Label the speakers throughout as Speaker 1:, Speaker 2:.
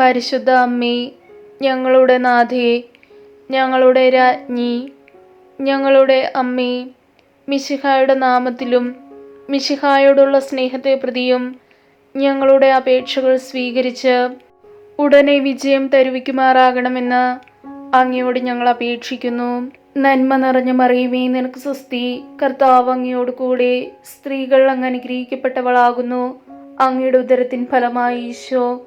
Speaker 1: പരിശുദ്ധ അമ്മേ ഞങ്ങളുടെ നാഥേ ഞങ്ങളുടെ രാജ്ഞി ഞങ്ങളുടെ അമ്മേ മിശിഹായുടെ നാമത്തിലും മിശിഹായോടുള്ള സ്നേഹത്തെ പ്രതിയും ഞങ്ങളുടെ അപേക്ഷകൾ സ്വീകരിച്ച് ഉടനെ വിജയം തരുവിക്കുമാറാകണമെന്ന് അങ്ങയോട് ഞങ്ങൾ അപേക്ഷിക്കുന്നു. നന്മ നിറഞ്ഞ മറിയുമേ നിനക്ക് സ്വസ്തി. കർത്താവ് അങ്ങയോട് കൂടെ സ്ത്രീകൾ അങ്ങ് അനുഗ്രഹിക്കപ്പെട്ടവളാകുന്നു. അങ്ങയുടെ ഉദരത്തിൻ ഫലമായി ഈശോ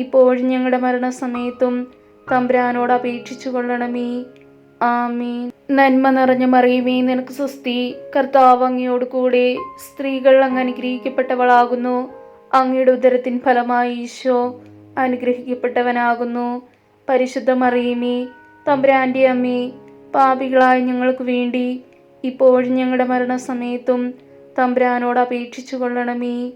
Speaker 1: ഇപ്പോഴും ഞങ്ങളുടെ മരണസമയത്തും തമ്പ്രാനോട് അപേക്ഷിച്ചു കൊള്ളണമേ ആമീൻ. നന്മ നിറഞ്ഞ മറിയുമേ നിനക്ക് സ്വസ്തി. കർത്താവ് അങ്ങയോട് കൂടെ സ്ത്രീകൾ അങ്ങ് അനുഗ്രഹിക്കപ്പെട്ടവളാകുന്നു. അങ്ങയുടെ ഉദരത്തിൻ ഫലമായി ഈശോ അനുഗ്രഹിക്കപ്പെട്ടവനാകുന്നു. പരിശുദ്ധ മറിയുമേ തമ്പുരാന്റെ അമ്മേ പാപികളായ ഞങ്ങൾക്ക് വേണ്ടി ഇപ്പോഴും ഞങ്ങളുടെ മരണസമയത്തും തമ്പ്രാനോട് അപേക്ഷിച്ചു കൊള്ളണമേ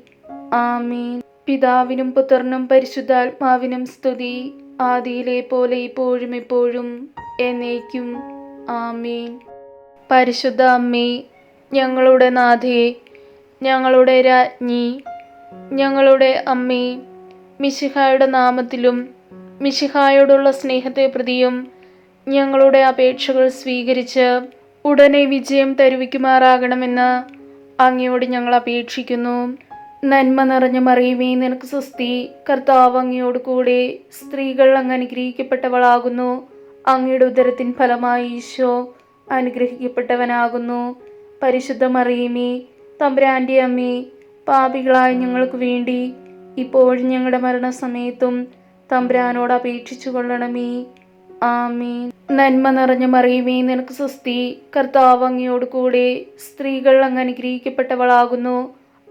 Speaker 1: ആമീൻ. പിതാവിനും പുത്രനും പരിശുദ്ധാത്മാവിനും സ്തുതി. ആദിയിലെ പോലെ ഇപ്പോഴും ഇപ്പോഴും എന്നേക്കും. ആമീൻ. പരിശുദ്ധ അമ്മേ ഞങ്ങളുടെ നാഥേ ഞങ്ങളുടെ രാജ്ഞി ഞങ്ങളുടെ അമ്മേ മിശിഹായുടെ നാമത്തിലും മിശിഹായോടുള്ള സ്നേഹത്തെ പ്രതിയും ഞങ്ങളുടെ അപേക്ഷകൾ സ്വീകരിച്ച് ഉടനെ വിജയം തരുവിക്കുമാറാകണമെന്ന് അങ്ങയോട് ഞങ്ങൾ അപേക്ഷിക്കുന്നു. നന്മ നിറഞ്ഞ മറിയുമേ നിനക്ക് സ്വസ്തി. കർത്താവ് അങ്ങയോട് കൂടെ സ്ത്രീകൾ അങ്ങ് അനുഗ്രഹിക്കപ്പെട്ടവളാകുന്നു. അങ്ങയുടെ ഉദരത്തിൻ ഫലമായി ഈശോ അനുഗ്രഹിക്കപ്പെട്ടവനാകുന്നു. പരിശുദ്ധ മറിയുമേ തമ്പുരാന്റെ അമ്മേ പാപികളായ ഞങ്ങൾക്ക് വേണ്ടി ഇപ്പോഴും ഞങ്ങളുടെ മരണസമയത്തും തമ്പുരാനോട് അപേക്ഷിച്ചു കൊള്ളണമേ. ആമീൻ. നന്മ നിറഞ്ഞ മറിയുമേ നിനക്ക് സ്വസ്തി. കർത്താവ് അങ്ങയോട് കൂടെ സ്ത്രീകൾ അങ്ങ് അനുഗ്രഹിക്കപ്പെട്ടവളാകുന്നു.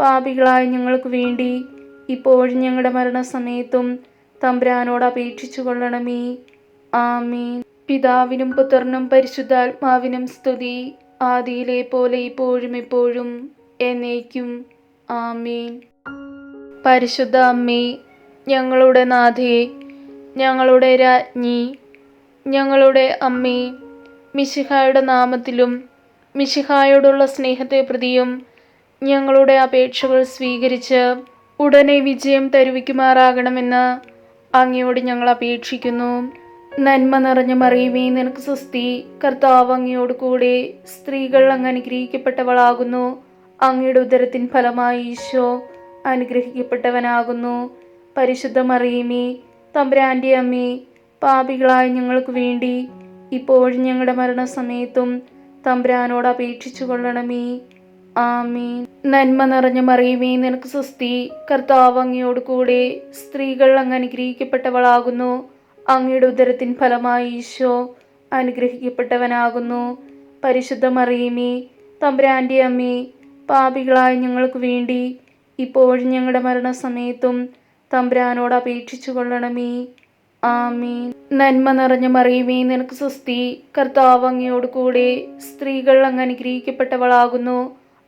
Speaker 1: പാപികളായ ഞങ്ങൾക്ക് വേണ്ടി ഇപ്പോഴും ഞങ്ങളുടെ മരണസമയത്തും തമ്പുരാനോട് അപേക്ഷിച്ചു കൊള്ളണമേ. ആമീൻ. പിതാവിനും പുത്രനും പരിശുദ്ധാത്മാവിനും സ്തുതി. ആദിയിലെ പോലെ ഇപ്പോഴും എപ്പോഴും എന്നേക്കും. ആമീൻ. പരിശുദ്ധ അമ്മേ ഞങ്ങളുടെ നാഥേ ഞങ്ങളുടെ രാജ്ഞി ഞങ്ങളുടെ അമ്മേ മിശിഹായുടെ നാമത്തിലും മിശിഹായോടുള്ള സ്നേഹത്തെ പ്രതിയും ഞങ്ങളുടെ അപേക്ഷകൾ സ്വീകരിച്ച് ഉടനെ വിജയം തരുവിക്കുമാറാകണമെന്ന് അങ്ങയോട് ഞങ്ങൾ അപേക്ഷിക്കുന്നു. നന്മ നിറഞ്ഞ മറിയുമേ നിനക്ക് സ്വസ്തി. കർത്താവ് അങ്ങയോട് കൂടെ സ്ത്രീകൾ അങ്ങ് അനുഗ്രഹിക്കപ്പെട്ടവളാകുന്നു. അങ്ങയുടെ ഉദരത്തിൻ ഫലമായി ഈശോ അനുഗ്രഹിക്കപ്പെട്ടവനാകുന്നു. പരിശുദ്ധ മറിയുമേ തമ്പുരാന്റെ അമ്മേ പാപികളായ ഞങ്ങൾക്ക് വേണ്ടി ഇപ്പോഴും ഞങ്ങളുടെ മരണസമയത്തും തമ്പുരാനോട് അപേക്ഷിച്ചു കൊള്ളണമേ ആമീൻ. നന്മ നിറഞ്ഞ മറിയുമേ നിനക്ക് സ്വസ്തി. കർത്താവ് അങ്ങയോട് കൂടെ സ്ത്രീകൾ അങ്ങ് അനുഗ്രഹിക്കപ്പെട്ടവളാകുന്നു. അങ്ങയുടെ ഉദരത്തിൻ ഫലമായി ഈശോ അനുഗ്രഹിക്കപ്പെട്ടവനാകുന്നു. പരിശുദ്ധ മറിയുമേ തമ്പുരാന്റെ അമ്മേ പാപികളായ ഞങ്ങൾക്ക് വേണ്ടി ഇപ്പോഴും ഞങ്ങളുടെ മരണസമയത്തും തമ്പുരാനോട് അപേക്ഷിച്ചു കൊള്ളണമേ. ആമീൻ. നന്മ നിറഞ്ഞ മറിയുമേ നിനക്ക് സ്വസ്തി. കർത്താവ് അങ്ങയോട് കൂടെ സ്ത്രീകൾ അങ്ങ് അനുഗ്രഹിക്കപ്പെട്ടവളാകുന്നു.